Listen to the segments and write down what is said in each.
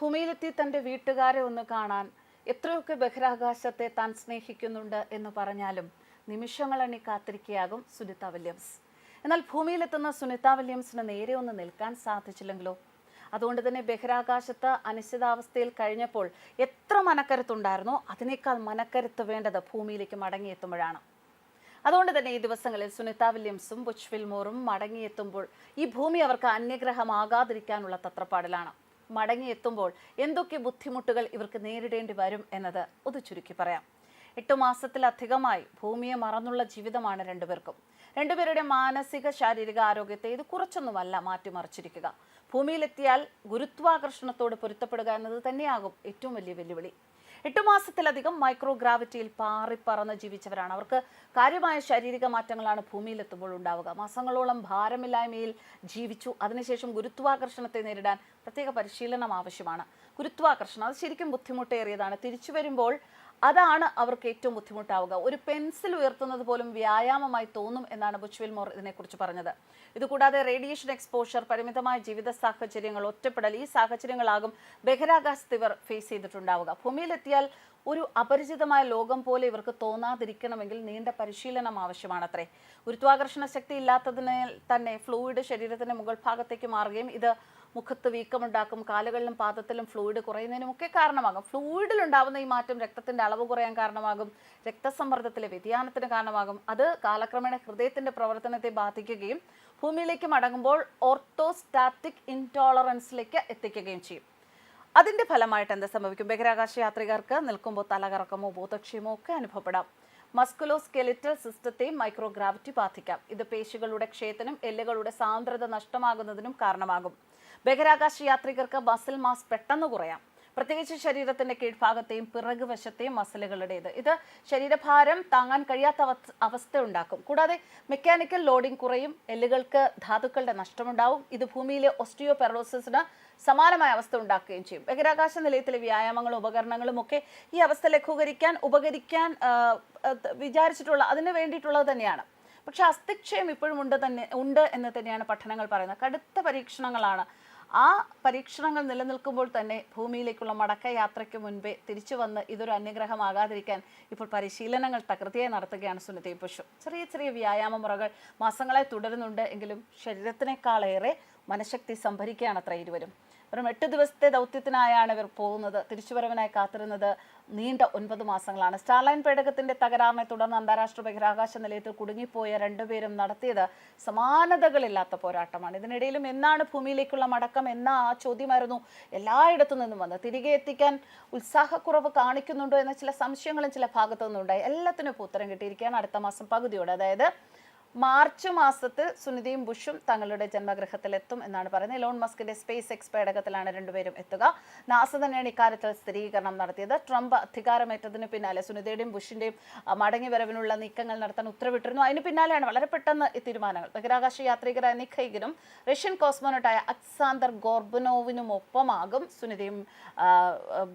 ഭൂമിയിലെത്തി തന്റെ വീട്ടുകാരെ ഒന്ന് കാണാൻ എത്രയൊക്കെ ബഹിരാകാശത്തെ താൻ സ്നേഹിക്കുന്നുണ്ട് എന്ന് പറഞ്ഞാലും നിമിഷങ്ങളണി കാത്തിരിക്കുകയാകും സുനിത വില്യംസ്. എന്നാൽ ഭൂമിയിലെത്തുന്ന സുനിത വില്യംസിന് നേരെ ഒന്ന് നിൽക്കാൻ സാധിച്ചില്ലെങ്കിലോ? അതുകൊണ്ട് തന്നെ ബഹിരാകാശത്ത് അനിശ്ചിതാവസ്ഥയിൽ കഴിഞ്ഞപ്പോൾ എത്ര മനക്കരുത്തുണ്ടായിരുന്നോ അതിനേക്കാൾ മനക്കരുത്ത് വേണ്ടത് ഭൂമിയിലേക്ക് മടങ്ങിയെത്തുമ്പോഴാണ്. അതുകൊണ്ട് തന്നെ ഈ ദിവസങ്ങളിൽ സുനിത വില്യംസും ബുച്ച് മടങ്ങിയെത്തുമ്പോൾ ഈ ഭൂമി അവർക്ക് അന്യഗ്രഹമാകാതിരിക്കാനുള്ള തത്രപ്പാടിലാണ്. മടങ്ങിയെത്തുമ്പോൾ എന്തൊക്കെ ബുദ്ധിമുട്ടുകൾ ഇവർക്ക് നേരിടേണ്ടി വരും എന്നത് ഒന്ന് ചുരുക്കി പറയാം. എട്ടു മാസത്തിലധികമായി ഭൂമിയെ മറന്നുള്ള ജീവിതമാണ് രണ്ടുപേർക്കും. രണ്ടുപേരുടെ മാനസിക ശാരീരിക ആരോഗ്യത്തെ ഇത് കുറച്ചൊന്നുമല്ല മാറ്റിമറിച്ചിരിക്കുക. ഭൂമിയിലെത്തിയാൽ ഗുരുത്വാകർഷണത്തോട് പൊരുത്തപ്പെടുക എന്നത് തന്നെയാകും ഏറ്റവും വലിയ വെല്ലുവിളി. എട്ടു മാസത്തിലധികം മൈക്രോ ഗ്രാവിറ്റിയിൽ പാറിപ്പറന്ന് ജീവിച്ചവരാണ്. അവർക്ക് കാര്യമായ ശാരീരിക മാറ്റങ്ങളാണ് ഭൂമിയിലെത്തുമ്പോൾ ഉണ്ടാവുക. മാസങ്ങളോളം ഭാരമില്ലായ്മയിൽ ജീവിച്ചു. അതിനുശേഷം ഗുരുത്വാകർഷണത്തെ നേരിടാൻ പ്രത്യേക പരിശീലനം ആവശ്യമാണ്. ഗുരുത്വാകർഷണം അത് ശരിക്കും ബുദ്ധിമുട്ടേറിയതാണ്. തിരിച്ചു വരുമ്പോൾ അതാണ് അവർക്ക് ഏറ്റവും ബുദ്ധിമുട്ടാവുക. ഒരു പെൻസിൽ ഉയർത്തുന്നത് പോലും വ്യായാമമായി തോന്നും എന്നാണ് ബുച്ച്വിൽ മോർ ഇതിനെക്കുറിച്ച് പറഞ്ഞത്. ഇതുകൂടാതെ റേഡിയേഷൻ എക്സ്പോഷർ പരിമിതമായ ജീവിത സാഹചര്യങ്ങൾ ഒറ്റപ്പെടൽ ഈ സാഹചര്യങ്ങളാകും ബഹിരാകാശത്ത് ഇവർ ഫേസ് ചെയ്തിട്ടുണ്ടാവുക. ഭൂമിയിലെത്തിയാൽ ഒരു അപരിചിതമായ ലോകം പോലെ ഇവർക്ക് തോന്നാതിരിക്കണമെങ്കിൽ നീണ്ട പരിശീലനം ആവശ്യമാണത്രേ. ഗുരുത്വാകർഷണ ശക്തി ഇല്ലാത്തതിനാൽ തന്നെ ഫ്ലൂയിഡ് ശരീരത്തിന്റെ മുകൾ ഭാഗത്തേക്ക് മാറുകയും ഇത് മുഖത്ത് വീക്കമുണ്ടാക്കും കാലുകളിലും പാദത്തിലും ഫ്ലൂയിഡ് കുറയുന്നതിനുമൊക്കെ കാരണമാകും. ഫ്ലൂയിഡിൽ ഉണ്ടാവുന്ന ഈ മാറ്റം രക്തത്തിന്റെ അളവ് കുറയാൻ കാരണമാകും രക്തസമ്മർദ്ദത്തിലെ വ്യതിയാനത്തിന് കാരണമാകും. അത് കാലക്രമേണ ഹൃദയത്തിന്റെ പ്രവർത്തനത്തെ ബാധിക്കുകയും ഭൂമിയിലേക്ക് മടങ്ങുമ്പോൾ ഓർത്തോസ്റ്റാറ്റിക് ഇൻടോളറൻസിലേക്ക് എത്തിക്കുകയും ചെയ്യും. അതിന്റെ ഫലമായിട്ട് എന്ത് സംഭവിക്കും? ബഹിരാകാശ യാത്രികർക്ക് നിൽക്കുമ്പോൾ തലകറക്കമോ ബോധക്ഷയമോ ഒക്കെ അനുഭവപ്പെടാം. മസ്കുലോ സ്കെലിറ്റൽ സിസ്റ്റത്തെയും മൈക്രോഗ്രാവിറ്റി ബാധിക്കാം. ഇത് പേശികളുടെ ക്ഷയത്തിനും എല്ലുകളുടെ സാന്ദ്രത നഷ്ടമാകുന്നതിനും കാരണമാകും. ബഹിരാകാശ യാത്രികർക്ക് മസിൽ മാസ് പെട്ടെന്ന് കുറയാം. പ്രത്യേകിച്ച് ശരീരത്തിന്റെ കീഴ്ഭാഗത്തെയും പിറകു വശത്തെയും മസിലുകളുടേത്. ഇത് ശരീരഭാരം താങ്ങാൻ കഴിയാത്ത അവസ്ഥ ഉണ്ടാക്കും കൂടാതെ മെക്കാനിക്കൽ ലോഡിംഗ് കുറയും എല്ലുകൾക്ക് ധാതുക്കളുടെ നഷ്ടമുണ്ടാവും. ഇത് ഭൂമിയിലെ ഒസ്റ്റിയോപെറോസിസിന് സമാനമായ അവസ്ഥ ഉണ്ടാക്കുകയും ചെയ്യും. ബഹിരാകാശ നിലയത്തിലെ വ്യായാമങ്ങളും ഉപകരണങ്ങളും ഒക്കെ ഈ അവസ്ഥ ലഘൂകരിക്കാൻ ഉപകരിക്കാൻ വിചാരിച്ചിട്ടുള്ള അതിന് വേണ്ടിയിട്ടുള്ളത് തന്നെയാണ്. പക്ഷെ അസ്ഥിക്ഷയം ഇപ്പോഴും ഉണ്ട് തന്നെ ഉണ്ട് എന്ന് തന്നെയാണ് പഠനങ്ങൾ പറയുന്നത്. കടുത്ത പരീക്ഷണങ്ങളാണ്. ആ പരീക്ഷണങ്ങൾ നിലനിൽക്കുമ്പോൾ തന്നെ ഭൂമിയിലേക്കുള്ള മടക്കയാത്രയ്ക്ക് മുൻപേ തിരിച്ചു വന്ന് ഇതൊരു അന്യഗ്രഹമാകാതിരിക്കാൻ ഇപ്പോൾ പരിശീലനങ്ങൾ തകൃതിയായി നടത്തുകയാണ് സുനിതയും പശു ചെറിയ ചെറിയ വ്യായാമ മുറകൾ മാസങ്ങളെ തുടരുന്നുണ്ട് എങ്കിലും ശരീരത്തിനേക്കാളേറെ മനഃശക്തി സംഭരിക്കുകയാണ് അത്ര ഇരുവരും. വെറും എട്ട് ദിവസത്തെ ദൗത്യത്തിനായാണ് ഇവർ പോകുന്നത്. തിരിച്ചുവരവിനായി കാത്തിരുന്നത് നീണ്ട ഒൻപത് മാസങ്ങളാണ്. സ്റ്റാർലൈൻ പേടകത്തിന്റെ തകരാറിനെ തുടർന്ന് അന്താരാഷ്ട്ര ബഹിരാകാശ നിലയത്തിൽ കുടുങ്ങിപ്പോയ രണ്ടുപേരും നടത്തിയത് സമാനതകളില്ലാത്ത പോരാട്ടമാണ്. ഇതിനിടയിലും എന്നാണ് ഭൂമിയിലേക്കുള്ള മടക്കം എന്ന ആ ചോദ്യമായിരുന്നു എല്ലായിടത്തു നിന്നും വന്നത്. തിരികെ എത്തിക്കാൻ ഉത്സാഹക്കുറവ് കാണിക്കുന്നുണ്ടോ എന്ന ചില സംശയങ്ങളും ചില ഭാഗത്തു നിന്നുണ്ടായി എല്ലാത്തിനും ഉത്തരം കിട്ടിയിരിക്കുകയാണ് അടുത്ത മാസം പകുതിയോടെ. അതായത് മാർച്ച് മാസത്തിൽ സുനിതയും ബുഷും തങ്ങളുടെ ജന്മഗൃഹത്തിലെത്തും എന്നാണ് പറയുന്നത്. ലോൺ മസ്കിന്റെ സ്പേസ് എക്സ് പേടകത്തിലാണ് രണ്ടുപേരും എത്തുക. നാസ തന്നെയാണ് ഇക്കാര്യത്തിൽ സ്ഥിരീകരണം നടത്തിയത്. ട്രംപ് അധികാരമേറ്റതിന് പിന്നാലെ സുനിതയുടെയും ബുഷിന്റെയും മടങ്ങി വരവിനുള്ള നീക്കങ്ങൾ നടത്താൻ ഉത്തരവിട്ടിരുന്നു. അതിന് പിന്നാലെയാണ് വളരെ പെട്ടെന്ന് ഈ തീരുമാനങ്ങൾ. ബഹിരാകാശ യാത്രികരായ നിക് റഷ്യൻ കോസ്മോനോട്ടായ അക്സാന്തർ ഗോർബനോവിനും ഒപ്പമാകും സുനിതയും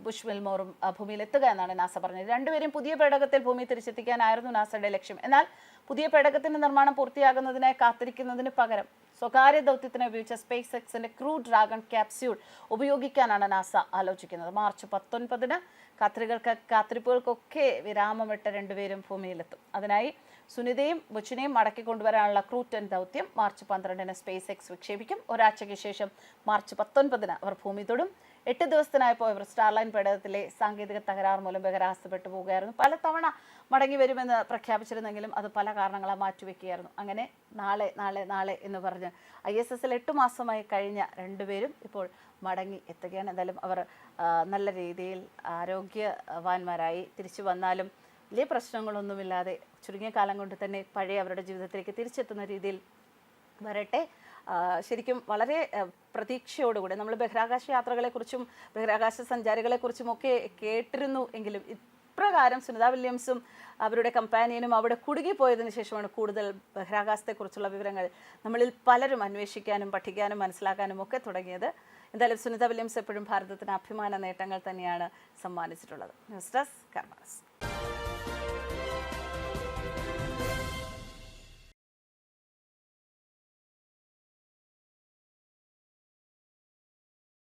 ബുഷ് വിൽമോറും ഭൂമിയിലെത്തുക എന്നാണ് നാസ പറഞ്ഞത്. രണ്ടുപേരും പുതിയ പേടകത്തിൽ ഭൂമി തിരിച്ചെത്തിക്കാനായിരുന്നു നാസയുടെ ലക്ഷ്യം. എന്നാൽ പുതിയ പേടകത്തിന്റെ നിർമ്മാണം പൂർത്തിയാകുന്നതിനായി കാത്തിരിക്കുന്നതിന് പകരം സ്വകാര്യ ദൗത്യത്തിന് ഉപയോഗിച്ച സ്പേസ് എക്സിന്റെ ക്രൂ ഡ്രാഗൺ ക്യാപ്സ്യൂൾ ഉപയോഗിക്കാനാണ് നാസ ആലോചിക്കുന്നത്. മാർച്ച് പത്തൊൻപതിന് കാത്രികൾക്ക് കാത്തിരിപ്പുകൾക്കൊക്കെ വിരാമമിട്ട രണ്ടുപേരും ഭൂമിയിലെത്തും. അതിനായി സുനിതയും ബുച്ചിനെയും മടക്കി കൊണ്ടുവരാനുള്ള ക്രൂ ടെൻ ദൗത്യം മാർച്ച് പന്ത്രണ്ടിന് സ്പേസ് എക്സ് വിക്ഷേപിക്കും. ഒരാഴ്ചയ്ക്ക് ശേഷം മാർച്ച് പത്തൊൻപതിന് അവർ ഭൂമി തൊടും. എട്ട് ദിവസത്തിനായപ്പോൾ ഇവർ സ്റ്റാർലൈൻ പേടകത്തിലെ സാങ്കേതിക തകരാർ മൂലം ബഹിരാസപ്പെട്ടു പോവുകയായിരുന്നു പലതവണ മടങ്ങി വരുമെന്ന് പ്രഖ്യാപിച്ചിരുന്നെങ്കിലും അത് പല കാരണങ്ങളാൽ മാറ്റിവെക്കുകയായിരുന്നു. അങ്ങനെ നാളെ നാളെ നാളെ എന്ന് പറഞ്ഞ് ഐ എസ് എസിൽ എട്ട് മാസമായി കഴിഞ്ഞ രണ്ടുപേരും ഇപ്പോൾ മടങ്ങി എത്തുകയാണ്. എന്തായാലും അവർ നല്ല രീതിയിൽ ആരോഗ്യവാന്മാരായി തിരിച്ചു വന്നാലും വലിയ പ്രശ്നങ്ങളൊന്നുമില്ലാതെ ചുരുങ്ങിയ കാലം കൊണ്ട് തന്നെ പഴയ അവരുടെ ജീവിതത്തിലേക്ക് തിരിച്ചെത്തുന്ന രീതിയിൽ വരട്ടെ. ശരിക്കും വളരെ പ്രതീക്ഷയോടുകൂടി നമ്മൾ ബഹിരാകാശ യാത്രകളെക്കുറിച്ചും ബഹിരാകാശ സഞ്ചാരികളെക്കുറിച്ചും ഒക്കെ കേട്ടിരുന്നു എങ്കിലും ഇപ്രകാരം സുനിത വില്യംസും അവരുടെ കമ്പാനിയനും അവിടെ കുടുങ്ങിപ്പോയതിനു ശേഷമാണ് കൂടുതൽ ബഹിരാകാശത്തെക്കുറിച്ചുള്ള വിവരങ്ങൾ നമ്മളിൽ പലരും അന്വേഷിക്കാനും പഠിക്കാനും മനസ്സിലാക്കാനും ഒക്കെ തുടങ്ങിയത്. എന്തായാലും സുനിത വില്യംസ് എപ്പോഴും ഭാരതത്തിന് അഭിമാന നേട്ടങ്ങൾ തന്നെയാണ് സമ്മാനിച്ചിട്ടുള്ളത്. News desk karmas